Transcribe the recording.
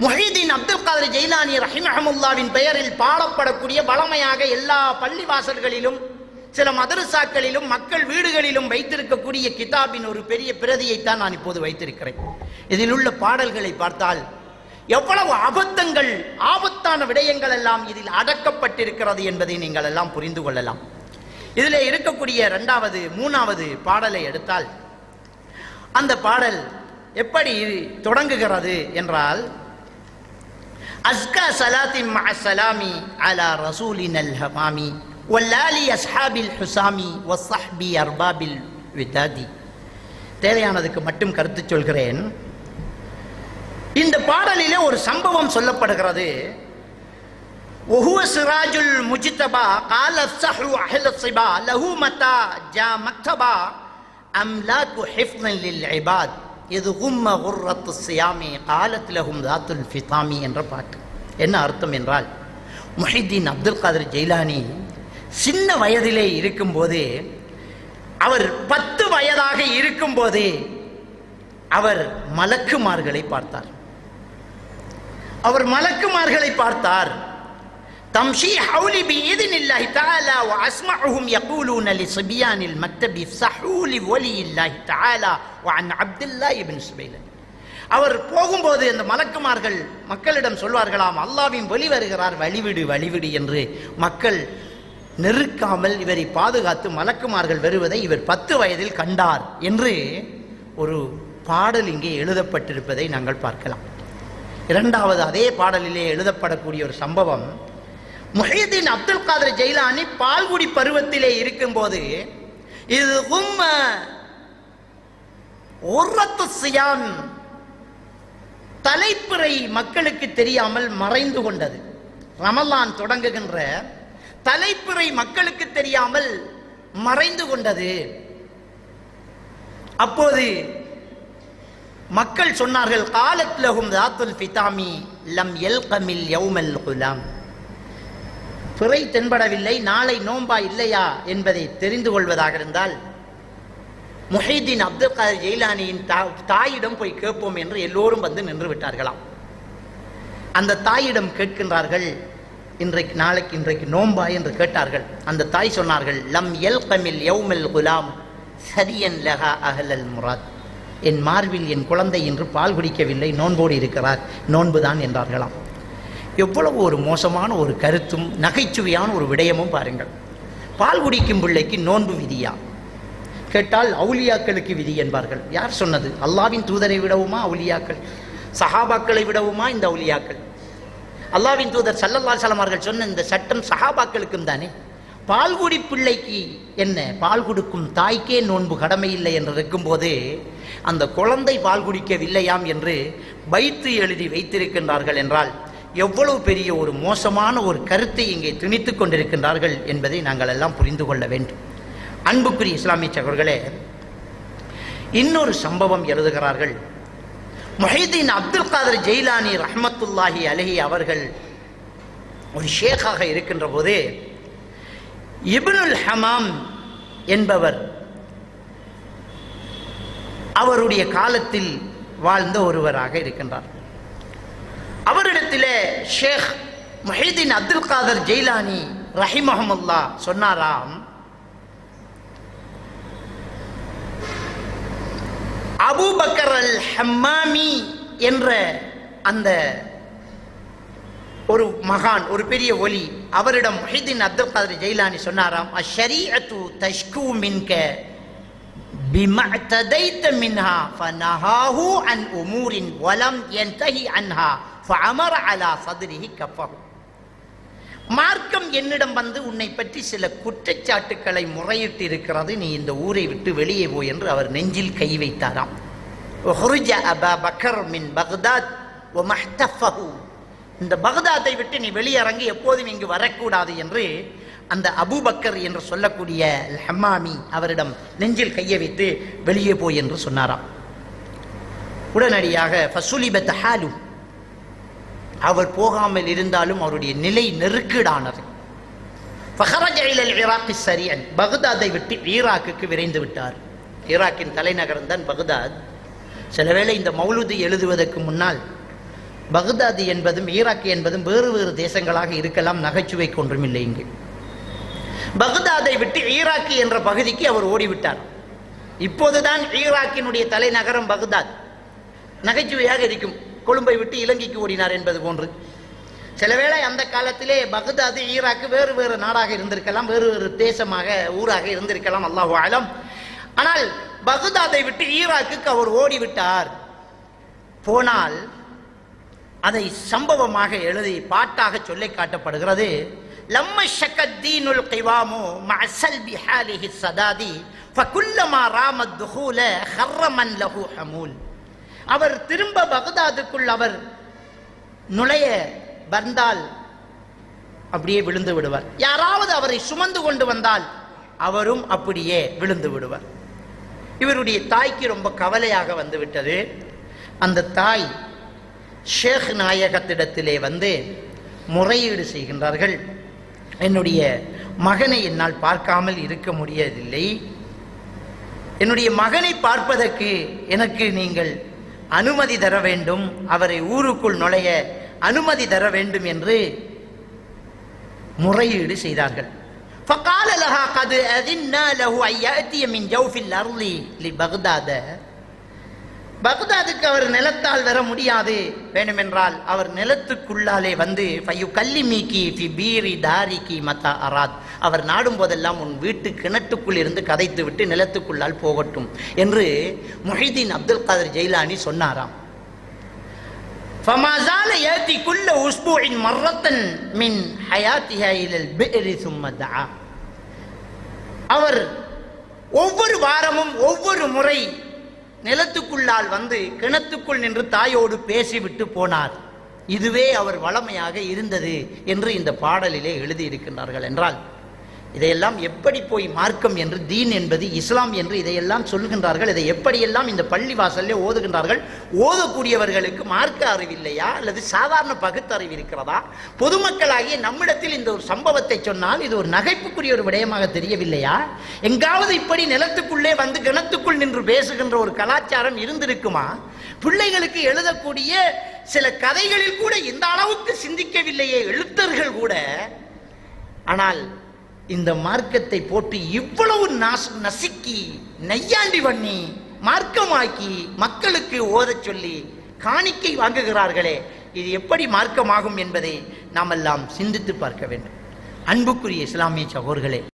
முஹீதீன் அப்துல் காதர் ஜெயிலானி ரஹிமஹமுல்லாவின் பெயரில் பாடப்படக்கூடிய வளமையாக எல்லா பள்ளிவாசல்களிலும் சில மதரசாக்களிலும் மக்கள் வீடுகளிலும் வைத்திருக்கக்கூடிய கிதாபின் ஒரு பெரிய பிரதியைத்தான் நான் இப்போது வைத்திருக்கிறேன். இதில் உள்ள பாடல்களை பார்த்தால் எவ்வளவு அபத்தங்கள் ஆபத்தான விடயங்கள் எல்லாம் இதில் அடக்கப்பட்டிருக்கிறது என்பதை நீங்கள் எல்லாம் புரிந்து கொள்ளலாம். இதில் இருக்கக்கூடிய இரண்டாவது மூணாவது பாடலை எடுத்தால் அந்த பாடல் எப்படி தொடங்குகிறது என்றால் أزكى صلاة مع السلام على رسولنا الهمام واللالي أصحاب الحسام والصحب أرباب الوداد. தேவையானதுக்கு மட்டும் கருத்து சொல்கிறேன் இந்த பாடலிலே ஒரு சம்பவம் சொல்லப்படுகிறது. وهو سراج المجتبى قال افسحوا أهل الصبا له متى جاء مكتبا أملاك حفظا للعباد؟ எதுகும் ஹுர்ரத்து சியாமி காலத்திலகும் தாத்துல் ஃபிதாமி என்ற பாட்டு. என்ன அர்த்தம் என்றால் முஹித்தீன் அப்துல் காதர் ஜெயிலானி சின்ன வயதிலே இருக்கும்போது அவர் பத்து வயதாக இருக்கும்போதே அவர் மலக்குமார்களை பார்த்தார். அவர் மலக்குமார்களை பார்த்தார். தம்ஷி ஹவுலி بإذن الله تعالى وأسمعهم يقولون لصبيان المكتب افسحوا لولي الله تعالى وعن عبد الله بن سبيل அவர் போகும்போது அந்த மலக்குமார்கள் மக்களிடம் சொல்வார்களாம் அல்லாவின் வழி வருகிறார் வழிவிடு வழிவிடு என்று மக்கள் நெருக்காமல் இவரை பாதுகாத்து மலக்குமார்கள் வருவதை இவர் பத்து வயதில் கண்டார் என்று ஒரு பாடல் இங்கே எழுதப்பட்டிருப்பதை நாங்கள் பார்க்கலாம் இரண்டாவது அதே பாடலிலே எழுதப்படக்கூடிய ஒரு சம்பவம் முஹீதீன் அப்துல் காதர் ஜெயிலானி பால்குடி பருவத்திலே இருக்கும்போது இது உம்ம சியான் தலைப்பிறை மக்களுக்கு தெரியாமல் மறைந்து கொண்டது. ரமலான் தொடங்குகின்ற தலைப்பிறை மக்களுக்கு தெரியாமல் மறைந்து கொண்டது. அப்போது மக்கள் சொன்னார்கள் காலத்லகும் தாத்துல் ஃபிதாமி லம் எல்கமில் யௌமல் குலாம். பிறை தென்படவில்லை நாளை நோன்பா இல்லையா என்பதை தெரிந்து கொள்வதாக இருந்தால் முஹிதீன் அப்துல் காதர் ஜெயிலானியின் தா- தாயிடம் போய் கேட்போம் என்று எல்லோரும் வந்து நின்று விட்டார்களாம். அந்த தாயிடம் கேட்கின்றார்கள் இன்றைக்கு நாளைக்கு இன்றைக்கு நோன்பா என்று கேட்டார்கள். அந்த தாய் சொன்னார்கள் லம் எல் கமில் எவ்மெல் குலாம் சரியன் லஹா அஹலல் முராத். என் மார்பில் என் குழந்தை இன்று பால் குடிக்கவில்லை நோன்போடு இருக்கிறார். நோன்புதான் என்றார்களாம். எவ்வளவு ஒரு மோசமான ஒரு கருத்தும் நகைச்சுவையான ஒரு விடயமும் பாருங்கள். பால் குடிக்கும் பிள்ளைக்கு நோன்பு விதியா? கேட்டால் அவுலியாக்களுக்கு விதி என்பார்கள். யார் சொன்னது? அல்லாவின் தூதரை விடவுமா அவுலியாக்கள் சஹாபாக்களை விடவுமா இந்த அவுலியாக்கள் அல்லாவின் தூதர் சல்லல்லா சலமார்கள் சொன்ன இந்த சட்டம் சஹாபாக்களுக்கும் தானே? பால்குடி பிள்ளைக்கு என்ன? பால் கொடுக்கும் தாய்க்கே நோன்பு கடமை இல்லை என்று இருக்கும்போது அந்த குழந்தை பால் குடிக்கவில்லையாம் என்று வைத்து எழுதி வைத்திருக்கின்றார்கள் என்றால் எவ்வளவு பெரிய ஒரு மோசமான ஒரு கருத்தை இங்கே திணித்து கொண்டிருக்கின்றார்கள் என்பதை நாங்கள் எல்லாம் புரிந்து கொள்ள வேண்டும். அன்புக்குரிய இஸ்லாமிய சகோர்களே இன்னொரு சம்பவம் எழுதுகிறார்கள். முஹைதீன் அப்துல் காதர் ஜெயிலானி ரஹமத்துல்லாஹி அலஹி அவர்கள் ஒரு ஷேக்காக இருக்கின்ற போது இப்னுல் ஹமாம் என்பவர் அவருடைய காலத்தில் வாழ்ந்த ஒருவராக இருக்கின்றார். நேரத்திலே ஷேக் மொஹிதீன் அப்துல் காதர் ஜெயிலானி ரஹிமஹமுல்லா சொன்னாராம் அபூபக்கர் அல் ஹம்மாமி என்ற அந்த ஒரு மகான் ஒரு பெரிய ஒலி அவரிடம் மொஹிதீன் அப்துல் காதர் ஜெயிலானி சொன்னாராம் அஷரீஅத்து தஷ்கு மின்க بما اعتديت منها فنهاه عن أمور ولم ينتهي عنها فعمر على صدره كفه மார்க்கம் என்னிடம் வந்து உன்னை பற்றி சில குற்றச்சாட்டுக்களை முறையிட்டு இருக்கிறது நீ இந்த ஊரை விட்டு வெளியே போய் என்று அவர் நெஞ்சில் கை வைத்தாராம் "உஹ்ருஜ அபா பக்கர் மின் பக்தாத் வமஹ்தஃபஹு." இந்த பக்தாத்தை விட்டு நீ வெளியிறங்கி எப்போதும் இங்கு வரக்கூடாது என்று அந்த அபுபக்கர் என்று சொல்லக்கூடிய ஹம்மாமி அவரிடம் நெஞ்சில் கையை வைத்து வெளியே போய் என்று சொன்னாராம். உடனடியாக ஃபசுலிபத் ஹாலு. அவர் போகாமல் இருந்தாலும் அவருடைய நிலை நெருக்கீடானது. ஃபஹரஜ ஈராக்கி சரியன் பகுதாதை விட்டு ஈராக்குக்கு விரைந்து விட்டார். ஈராக்கின் தலைநகரம் தான் பக்தாத். சில வேளை இந்த மௌலுது எழுதுவதற்கு முன்னால் பக்தாது என்பதும் ஈராக் என்பதும் வேறு வேறு தேசங்களாக இருக்கலாம் நகைச்சுவை கொன்றுமில்லை இங்கு. பக்தாதை விட்டு ஈராக்கு என்ற பகுதிக்கு அவர் ஓடிவிட்டார். இப்போதுதான் ஈராக்கினுடைய தலைநகரம் பக்தாத். நகைச்சுவையாக இருக்கும். கொழும்பை விட்டு இலங்கைக்கு ஓடினார் என்பது போன்று. சிலவேளை அந்த காலத்திலே பக்தாது ஈராக்கு வேறு வேறு நாடாக இருந்திருக்கலாம் வேறு வேறு தேசமாக ஊராக இருந்திருக்கலாம் அல்லாஹு ஆலம் ஆனால் பகுதாதை விட்டு ஈராக்குக்கு அவர் ஓடிவிட்டார். போனால் அதை சம்பவமாக எழுதி பாட்டாக சொல்லி காட்டப்படுகிறது. லம்ம ஷக்கத்தீனுல் கைவாமு மசல் பிஹாலிஹி சதாதி ஃபகுல்லமா ராமத் துஹூல ஹர்ரமன் லஹு ஹமூல் அவர் திரும்ப பகதாதுக்குள் அவர் நுழைய வந்தால் அப்படியே விழுந்து விடுவார். யாராவது அவரை சுமந்து கொண்டு வந்தால் அவரும் அப்படியே விழுந்து விடுவார். இவருடைய தாய்க்கு ரொம்ப கவலையாக வந்துவிட்டது. அந்த தாய் ஷேக் நாயகத்திடத்திலே வந்து முறையீடு செய்கின்றார்கள். என்னுடைய மகனை என்னால் பார்க்காமல் இருக்க முடியவில்லை என்னுடைய மகனை பார்ப்பதற்கு எனக்கு நீங்கள் அனுமதி தர வேண்டும் அவரை ஊருக்குள் நுழைய அனுமதி தர வேண்டும் என்று முறையீடு செய்தார்கள் فقال لها قد أذنا له أن يأتي من جوف الأرض لبغداد பக்தாதுக்கு அவர் நிலத்தால் வர முடியாது வேண்டுமென்றால் அவர் நிலத்துக்குள்ளாலே வந்து ஃபையு கல்லி மீக்கி ஃபி பீரி தாரிக்கி மத்தா அராத் அவர் நாடும் போதெல்லாம் உன் வீட்டு கிணற்றுக்குள் இருந்து கதைத்து விட்டு நிலத்துக்குள்ளால் போகட்டும் என்று முஹிதீன் அப்துல் காதர் ஜெயிலானி சொன்னாராம் فما زال يأتي كل أسبوع مرة من حياتها إلى البئر ثم دعا அவர் ஒவ்வொரு வாரமும் ஒவ்வொரு முறை நிலத்துக்குள்ளால் வந்து கிணத்துக்குள் நின்று தாயோடு பேசிவிட்டு போனார். இதுவே அவர் வளமையாக இருந்தது என்று இந்த பாடலிலே எழுதியிருக்கின்றார்கள் என்றால் இதையெல்லாம் எப்படி போய் மார்க்கம் என்று தீன் என்பது இஸ்லாம் என்று இதையெல்லாம் சொல்கின்றார்கள் இதை எப்படியெல்லாம் இந்த பள்ளி வாசல்லே ஓதுகின்றார்கள் ஓதக்கூடியவர்களுக்கு மார்க்க அறிவில்லையா அல்லது சாதாரண பகுத்தறிவு இருக்கிறதா? பொதுமக்களாகிய நம்மிடத்தில் இந்த ஒரு சம்பவத்தை சொன்னால் இது ஒரு நகைப்புக்குரிய ஒரு விடயமாக தெரியவில்லையா? எங்காவது இப்படி நிலத்துக்குள்ளே வந்து கிணத்துக்குள் நின்று பேசுகின்ற ஒரு கலாச்சாரம் இருந்திருக்குமா? பிள்ளைகளுக்கு எழுதக்கூடிய சில கதைகளில் கூட இந்த அளவுக்கு சிந்திக்கவில்லையே எழுத்தர்கள் கூட. ஆனால் இந்த மார்க்கத்தை போட்டு இவ்வளவு நசுக்கி நையாண்டி பண்ணி மார்க்கமாக்கி மக்களுக்கு ஓதச் சொல்லி காணிக்கை வாங்குகிறார்களே இது எப்படி மார்க்கமாகும் என்பதை நாம் எல்லாம் சிந்தித்து பார்க்க வேண்டும். அன்புக்குரிய இஸ்லாமிய சகோர்களே